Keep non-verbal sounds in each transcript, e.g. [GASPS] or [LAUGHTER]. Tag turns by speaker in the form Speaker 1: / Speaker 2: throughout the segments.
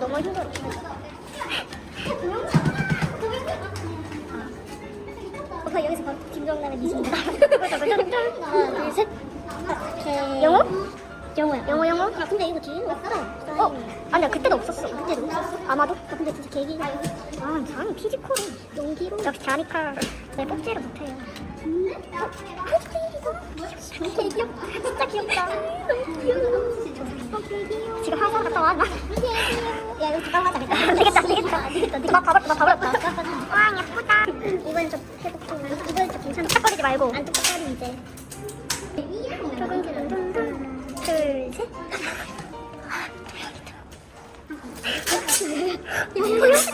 Speaker 1: 너무 힘들어. 오빠 여기서 봐. 김정남의 미신다. 하나, 둘, 셋. 영어? 영어야. 영어, 영어? 아, 근데 이거 뒤에 왔어. 어? 아니야, 그때도 없었어. 그때도 없었어? 아마도? 아, 근데 진짜 계기. 아, 자니 피지컬. 용기로. 역시 자니까 내 뽑지를 못해요. 어? 되게 귀엽다. 진짜 귀엽다. 너무 귀여워. 지금 화장 갔다 와. 나. 야, 이거 잠깐 하자. 안 되겠다, 안 되겠다. 안 되겠다. 나 가버렸다, 나 가버렸다. 와, 예쁘다. 이번엔 좀 해볼게. 이번엔 좀 괜찮아. 탁거리지 말고. 안 뚝딱거리 이제. 둥둥둥둥. 둘, 셋. 고용했다,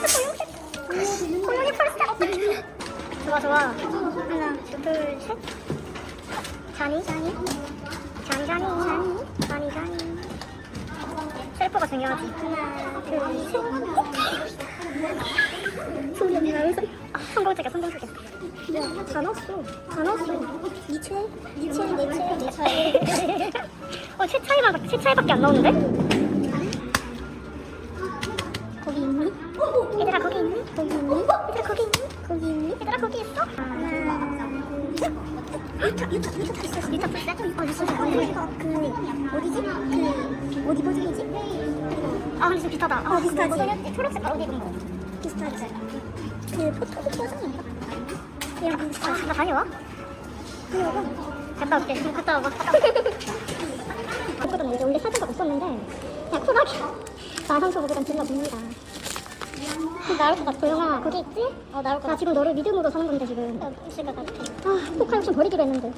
Speaker 1: 고용했다. 고용이 벌써. 좋아, 좋아. 하나, 둘, 셋. 자니, 자니. 자니, 자니, 자니. 자니, 자니. 셀프가 중요하지. 하나, 둘, 셋. 소리 언니 나면서 아, 성공적이야, 성공적이야. 야, 다 넣었어. 다 넣었어. 니 최? 니 최, 내 최, 내 최. [LAUGHS] 어, 세 차이만, 세 차이밖에 안 나오는데? 거기 있니? 얘들아, 거기 있니? 거기 있니? 얘들아, 거기 있니? 거기 있니? 얘들아, 거기 있어? 유타, 유타, 유타 있어. 유타 풀 어, 있어. 그, 어디지? 그, 어디 버전이지? 아, 근데 좀 비슷하다. 아, 비슷하지? 초록색 바로 입은 거. 비슷하지? 그, 포토북 버전인가? 나 다녀와? 갔다 올게. 좀 갔다 와봐. 그거든 이제 원래 사진가 없었는데 그냥 쿨하게 나상소 보고 좀 들러봅니다. 나올 것 같아. 도영아 거기 있지? 어 나올 것 같아. 나 지금 너를 믿음으로 사는 건데 지금. 어, 있을 것 같아. 아 포카 욕심 버리기로 했는데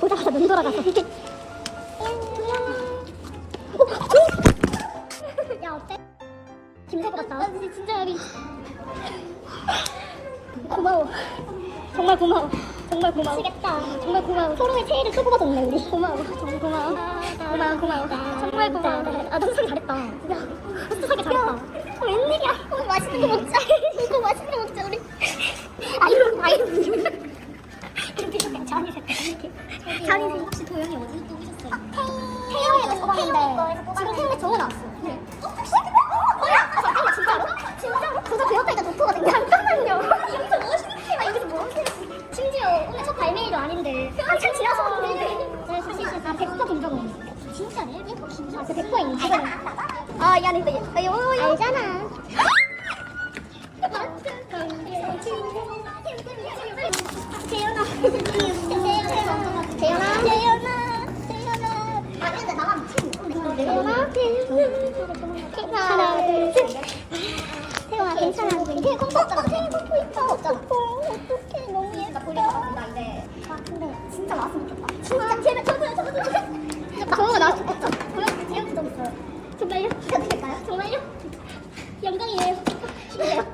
Speaker 1: 보자마자 눈 돌아가서. [LAUGHS] 어, 야 어때? 김새고 같다. 나 진짜, 진짜 여기. [LAUGHS] 고마워. 정말 고마워. 정말 고마워. 미치겠다. 정말 고마워. 서로의 체의를 소고받았네 우리. 고마워. 정말 고마워. 고마워 고마워. 정말 고마워. 아 너무 소리 잘했다. 야, 진짜 소리 잘했다. 어, 웬일이야? 어, 맛있는 거 먹자. 없잖아. 태영 컴포 있어. 없잖아. 어떡해, 너무 예뻐. 아, 근데 진짜 나왔으면 좋겠다. 진짜 제발 저도, 저도. 정우가 나왔으면 좋겠다. 그럼 재영 좀 있어요. 정말요? 될까요? 정말요? 영광이에요. 힘내요.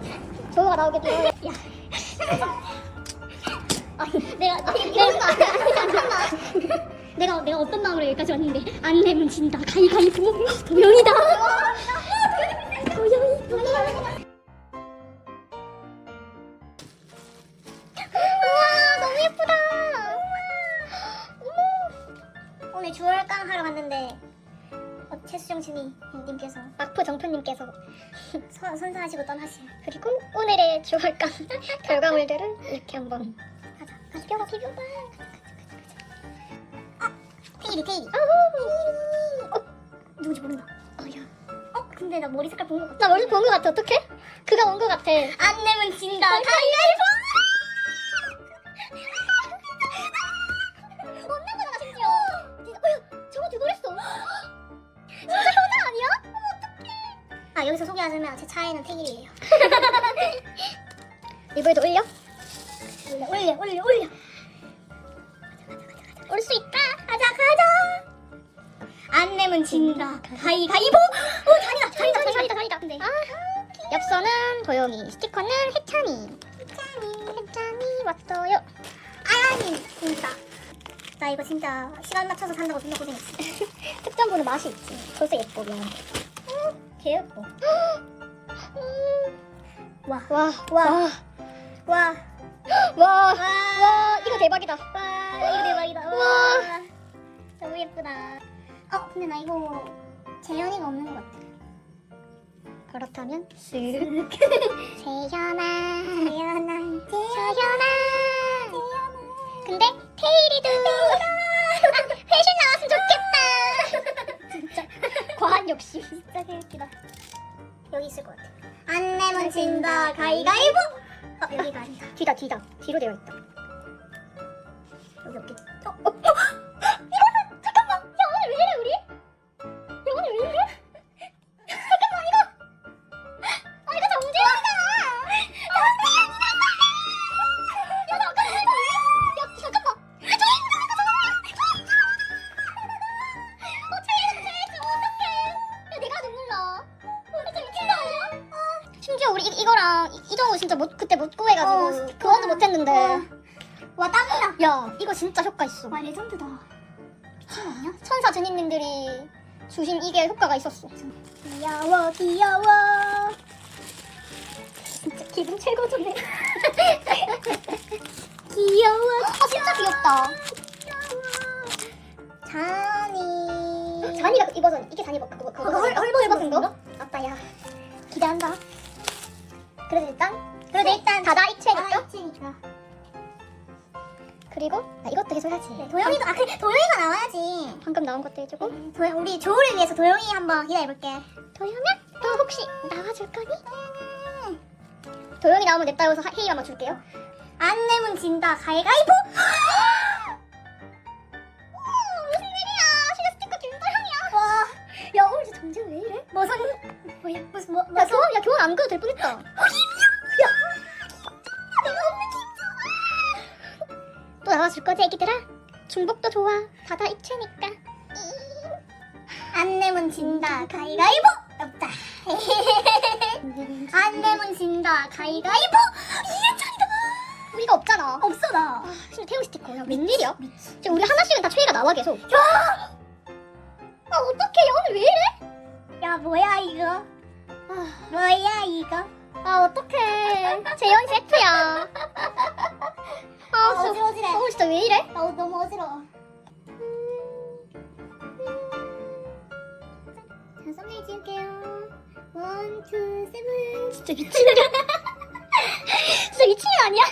Speaker 1: 정우가 나오게 돼요. 야. [LAUGHS] 아니, 내가 아니, 내가. 내가 내가 어떤 마음으로 여기까지 왔는데 안 내면 진다. 가위가위보 도영이다. 도영이 도영이. 갔는데 어, 최수정 님께서 막프 정표님께서 [LAUGHS] 선, 선사하시고 떠나시요 그리고 오늘의 주얼깡 [LAUGHS] 결과물들은 이렇게 한번 가자. 가자 뼈가. 비벼봐 가자. 아 테일이 테일이. 어 누군지 모른다. 어야. 어 근데 나 머리 색깔 본 것 같아. 나 머리 본 것 같아. 어떡해? 그가 온 것 같아. 안 내면 진다. 가위바위보 소개하자면 제 차에는 태길이에요. [LAUGHS] 이번에도 올려? 올려 올려 올려 올려. 올 수 있다. 가자 가자. 안 내면 진다. 가위 가위보. 오 다리다 다리다 다리다 다리다 근데 엽서는 도영이 스티커는 해찬이. 해찬이. 해찬이 왔어요. 아니 진짜. 나 이거 진짜 시간 맞춰서 산다고 존나 고생했어. [LAUGHS] 특전부는 맛이 있지. 벌써 예뻐, 미안한 데. 개 예뻐. 와, 와, 와, [GASPS] 와, 와, 와, 이거 대박이다. 와, 이거 대박이다. 와, 너무 예쁘다. 어, 근데 나 이거 재현이가 없는 것 같아. 그렇다면 쓱 [LAUGHS] 재현아 재현아 재현아 근데 테일이도 욕심 진짜 개웃기다. 여기 있을 것 같아. 안 내면 진다. 가위가위보! 어 여기가 아니다 뒤다 뒤다. 뒤로 되어 있다. 여기 없겠 어, 어, 어. 이거랑 이- 이정우 진짜 못 그때 못 구해가지고 교환도 못 했는데 와 땀나 야 이거 진짜 효과 있어 와 레전드다 미친 거 아니야? 천사 주님님들이 주신 이게 효과가 있었어 귀여워 귀여워 진짜 기분 최고 좋네 귀여워 아 진짜 귀엽다 잔이 잔이가 이 버전 이게 잔이 버전 그거 그거 헐 헐버전 버전 거? 아따 야 기대한다 그래도 일단 그래도 일단 다다 이체니까? 그리고 나 이것도 해줘야지. 도영이도 아 그래 도영이가 나와야지. 방금 나온 것도 해주고. 도영 우리 조우를 위해서 도영이 한번 기다려볼게. 도영아 너 혹시 나와줄 거니? 도영이 나오면 냅다 여기서 하- 회의 한번 줄게요. 안 내면 진다 가위가위보! [GASPS] 오늘 정재 왜 이래? 무슨 뭐야 무슨 뭐 야, 교환 야 교환 안 그래도 될 뻔했다 애기들아? 중복도 좋아. 다다 입체니까. 안 내면 진다 가위가위보! 없다. [LAUGHS] 안 내면 진다 가위가위보! 이해찬이다! 우리가 없잖아. 없어 나 아, 지금 태우 스티커 야 웬일이야? 지금 우리 하나씩은 다 최애가 나와 계속. 야! 아 어떡해 야 오늘 왜 이래? 야 뭐야 이거? 아, 뭐야 이거? 아 어떡해. 재현 세트야 아 어지러지래 어 진짜 왜 이래? 나 너무 어지러워. 자 썸네일 찍을게요. 원, 투, 세븐. 진짜 미친년 [LAUGHS] 진짜 미친년 아니야?